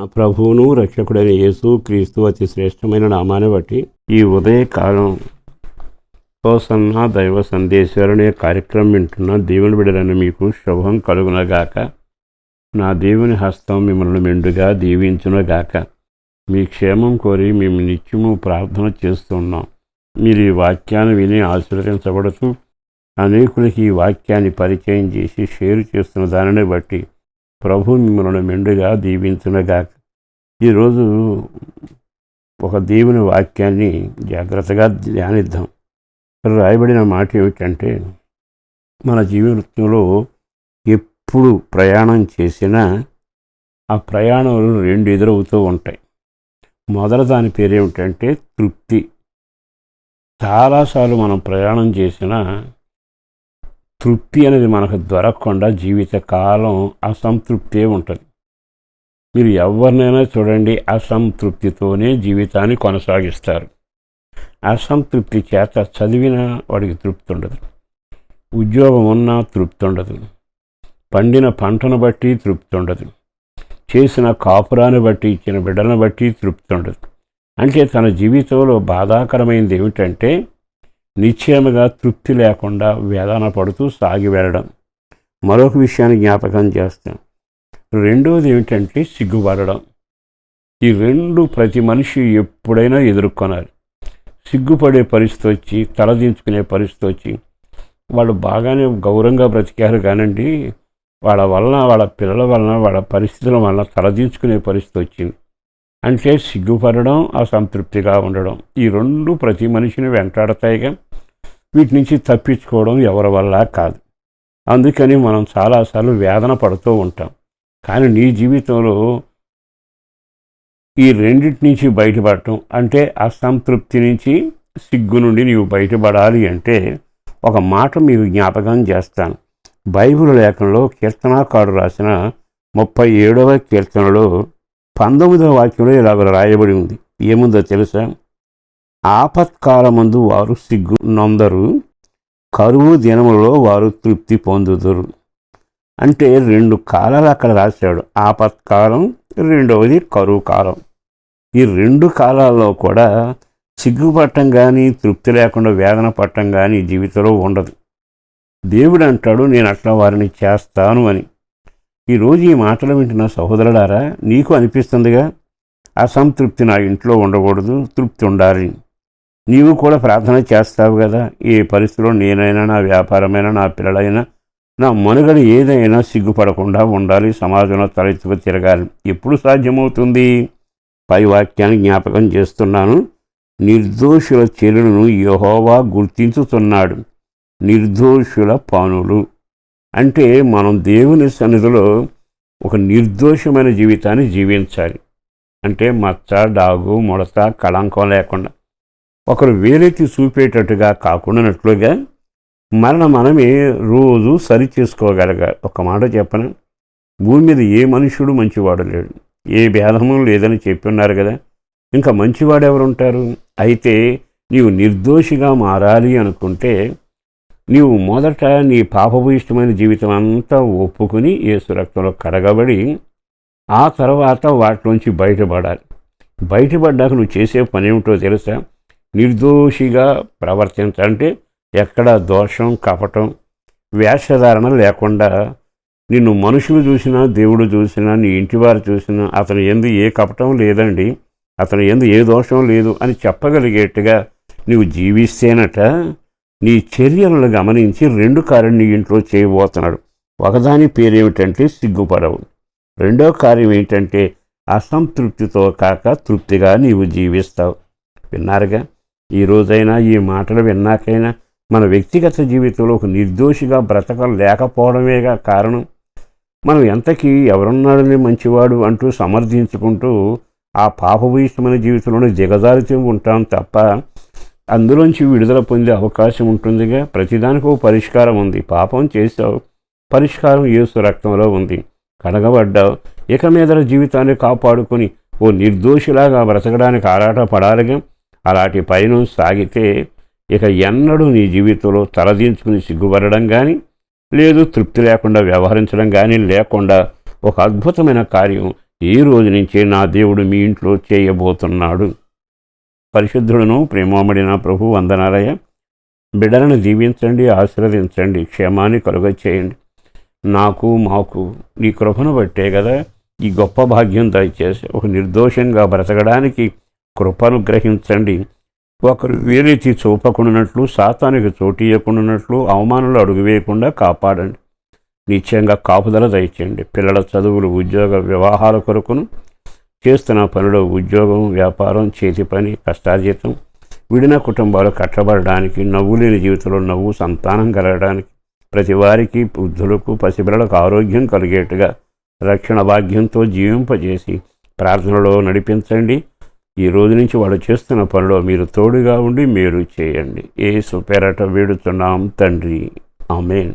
నా ప్రభువును రక్షకుడైన యేసు క్రీస్తు అతి శ్రేష్టమైన నామాన్ని బట్టి ఈ ఉదయకాలం కోసన్న దైవ సందేశాలు అనే కార్యక్రమం వింటున్న దేవుని బిడలను మీకు శుభం కలుగునగాక. నా దేవుని హస్తం మిమ్మల్ని మెండుగా దీవించునగాక. మీ క్షేమం కోరి మేము నిత్యము ప్రార్థన చేస్తున్నాం. మీరు ఈ వాక్యాన్ని విని ఆశీర్వదించబడుతూ అనేకులకి ఈ వాక్యాన్ని పరిచయం చేసి షేర్ చేస్తున్న దానిని బట్టి ప్రభు మిమ్మల్ని మెండుగా దీవించునగాక. ఈరోజు ఒక దేవుని వాక్యాన్ని జాగ్రత్తగా ధ్యానిద్దాం. రాయబడిన మాట ఏమిటంటే మన జీవితంలో ఎప్పుడు ప్రయాణం చేసినా ఆ ప్రయాణంలో రెండు ఎదురవుతూ ఉంటాయి. మొదట దాని పేరు ఏమిటంటే తృప్తి. చాలాసార్లు మనం ప్రయాణం చేసినా తృప్తి అనేది మనకు దొరకకుండా జీవితకాలం అసంతృప్తే ఉంటుంది. మీరు ఎవరినైనా చూడండి అసంతృప్తితోనే జీవితాన్ని కొనసాగిస్తారు. అసంతృప్తి చేత చదివిన వాడికి తృప్తి ఉండదు. ఉద్యోగం ఉన్నా తృప్తి ఉండదు. పండిన పంటను బట్టి తృప్తి ఉండదు. చేసిన కాపురాన్ని బట్టి ఇచ్చిన బిడ్డలను బట్టి తృప్తి ఉండదు. అంటే తన జీవితంలో బాధాకరమైనది ఏమిటంటే నిశ్చయముగా తృప్తి లేకుండా వేదన పడుతూ సాగి వెళ్ళడం. మరొక విషయాన్ని జ్ఞాపకం చేస్తాం. రెండవది ఏమిటంటే సిగ్గుపడడం. ఈ రెండు ప్రతి మనిషి ఎప్పుడైనా ఎదుర్కొనాలి సిగ్గుపడే పరిస్థితి వచ్చి తలదించుకునే పరిస్థితి వచ్చి వాళ్ళు బాగానే గౌరవంగా బ్రతికారు కానండి వాళ్ళ వలన వాళ్ళ పిల్లల వలన వాళ్ళ పరిస్థితుల వలన తలదించుకునే పరిస్థితి వచ్చింది. అంటే సిగ్గుపడడం అసంతృప్తిగా ఉండడం. ఈ రెండు ప్రతి మనిషిని వెంటాడతాయిగా. వీటి నుంచి తప్పించుకోవడం ఎవరి వల్ల కాదు. అందుకని మనం చాలాసార్లు వేదన పడుతూ ఉంటాం. కానీ నీ జీవితంలో ఈ రెండింటి నుంచి బయటపడటం అంటే అసంతృప్తి నుంచి సిగ్గు నుండి నీవు బయటపడాలి అంటే ఒక మాట మీకు జ్ఞాపకం చేస్తాను. బైబిల్ లేఖనంలో కీర్తనాకారు రాసిన ముప్పై ఏడవ కీర్తనలో పంతొమ్మిదవ వాక్యంలో ఇలాగ రాయబడి ఉంది. ఏముందో తెలుసా? ఆపత్కాలమందు వారు సిగ్గు నొందరు కరువు దినములలో వారు తృప్తి పొందుదురు. అంటే రెండు కాలాలు అక్కడ రాశాడు. ఆపత్కాలం రెండవది కరువు కాలం. ఈ రెండు కాలాల్లో కూడా సిగ్గుపట్టం కానీ తృప్తి లేకుండా వేదన పట్టం కానీ జీవితంలో ఉండదు. దేవుడు అంటాడు నేను అట్లా వారిని చేస్తాను అని. ఈరోజు ఈ మాటలు వింటున్న సహోదరులారా నీకు అనిపిస్తుందిగా? అసంతృప్తి నా ఇంట్లో ఉండకూడదు తృప్తి ఉండాలి. నీవు కూడా ప్రార్థన చేస్తావు కదా? ఏ పరిస్థితిలో నేనైనా నా వ్యాపారమైనా నా పిల్లలైనా నా మనుగడ ఏదైనా సిగ్గుపడకుండా ఉండాలి సమాజంలో తలెత్తుకు తిరగాలి. ఎప్పుడు సాధ్యమవుతుంది? పై వాక్యాన్ని జ్ఞాపకం చేస్తున్నాను. నిర్దోషుల చెరులను యహోవా గుర్తించుతున్నాడు. నిర్దోషుల పానులు. అంటే మనం దేవుని సన్నిధిలో ఒక నిర్దోషమైన జీవితాన్ని జీవించాలి. అంటే మచ్చ డాగు ముడత కళంకం లేకుండా. ఒకరు వేలెత్తి చూపేటట్టుగా కాకుండానట్లుగా మరణ మనమే రోజు సరి చేసుకోగలగాలి. ఒక మాట చెప్పను? భూమి మీద ఏ మనుషుడు మంచివాడు లేడు. ఏ భేదము లేదని చెప్పి ఉన్నారు కదా. ఇంకా మంచివాడు ఎవరు ఉంటారు అయితే నీవు నిర్దోషిగా మారాలి అనుకుంటే నీవు మొదట నీ పాపభూయిష్టమైన జీవితం అంతా ఒప్పుకుని యేసు రక్తంలో కడగబడి ఆ తర్వాత వాటిలోంచి బయటపడాలి. బయటపడ్డాక నువ్వు చేసే పని ఏమిటో తెలుసా? నిర్దోషిగా ప్రవర్తించాలంటే ఎక్కడ దోషం కపటం వేషధారణ లేకుండా నిన్ను మనుషులు చూసినా దేవుడు చూసినా నీ ఇంటివారు చూసినా అతను ఎందు ఏ కపటం లేదండి. అతను ఎందు ఏ దోషం లేదు అని చెప్పగలిగేట్టుగా నువ్వు జీవిస్తేనట నీ చర్యలను గమనించి రెండు కార్యం నీ ఇంట్లో చేయబోతున్నాడు. ఒకదాని పేరేమిటంటే సిగ్గుపడవు. రెండో కార్యం ఏంటంటే అసంతృప్తితో కాక తృప్తిగా నీవు జీవిస్తావు. విన్నారుగా? ఈ రోజైనా ఈ మాటలు విన్నాకైనా మన వ్యక్తిగత జీవితంలో ఒక నిర్దోషిగా బ్రతకం లేకపోవడమేగా కారణం? మనం ఎంతకీ ఎవరున్నాడని మంచివాడు అంటూ సమర్థించుకుంటూ ఆ పాపభూయిష్టమైన జీవితంలోనే దిగజారుతూ ఉంటాం తప్ప అందులోంచి విడుదల పొందే అవకాశం ఉంటుందిగా. ప్రతిదానికి ఓ పరిష్కారం ఉంది. పాపం చేసావు పరిష్కారం యేసు రక్తంలో ఉంది. కడగబడ్డావు. ఇక మీద జీవితాన్ని కాపాడుకొని ఓ నిర్దోషిలాగా బ్రతకడానికి ఆరాట పడాలిగా అలాంటి పైన సాగితే ఇక ఎన్నడూ నీ జీవితంలో తలదించుకుని సిగ్గుపడడం కానీ లేదు తృప్తి లేకుండా వ్యవహరించడం కానీ లేకుండా ఒక అద్భుతమైన కార్యం ఈ రోజు నుంచే నా దేవుడు మీ ఇంట్లో చేయబోతున్నాడు. పరిశుద్ధులను ప్రేమోమడిన ప్రభు వందనాలయ. బిడ్డలను దీవించండి ఆశీర్వదించండి క్షేమాన్ని కలుగచేయండి. నాకు మాకు నీ కృపను బట్టే కదా ఈ గొప్ప భాగ్యం దయచేసి ఒక నిర్దోషంగా బ్రతకడానికి కృపను గ్రహించండి. ఒకరు వేరెత్తి చూపకుండానట్లు సాతానికి చోటీయకుండానట్లు అవమానాలు అడుగు వేయకుండా కాపాడండి. నిశ్చయంగా కాపుదల దయచేయండి. పిల్లల చదువులు ఉద్యోగ వివాహాల కొరకును చేస్తున్న పనిలో ఉద్యోగం వ్యాపారం చేతి పని కష్టార్జితం విడిన కుటుంబాలు కట్టబడడానికి నవ్వు లేని జీవితంలో నవ్వు సంతానం కలగడానికి ప్రతి వారికి వృద్ధులకు పసిపిల్లలకు ఆరోగ్యం కలిగేట్టుగా రక్షణ భాగ్యంతో జీవింపజేసి ప్రార్థనలో నడిపించండి. ఈ రోజు నుంచి వాళ్ళు చేస్తున్న పనిలో మీరు తోడుగా ఉండి మీరు చేయండి. ఏ సుపేరట వేడుతున్నాం తండ్రి. ఆమెన్.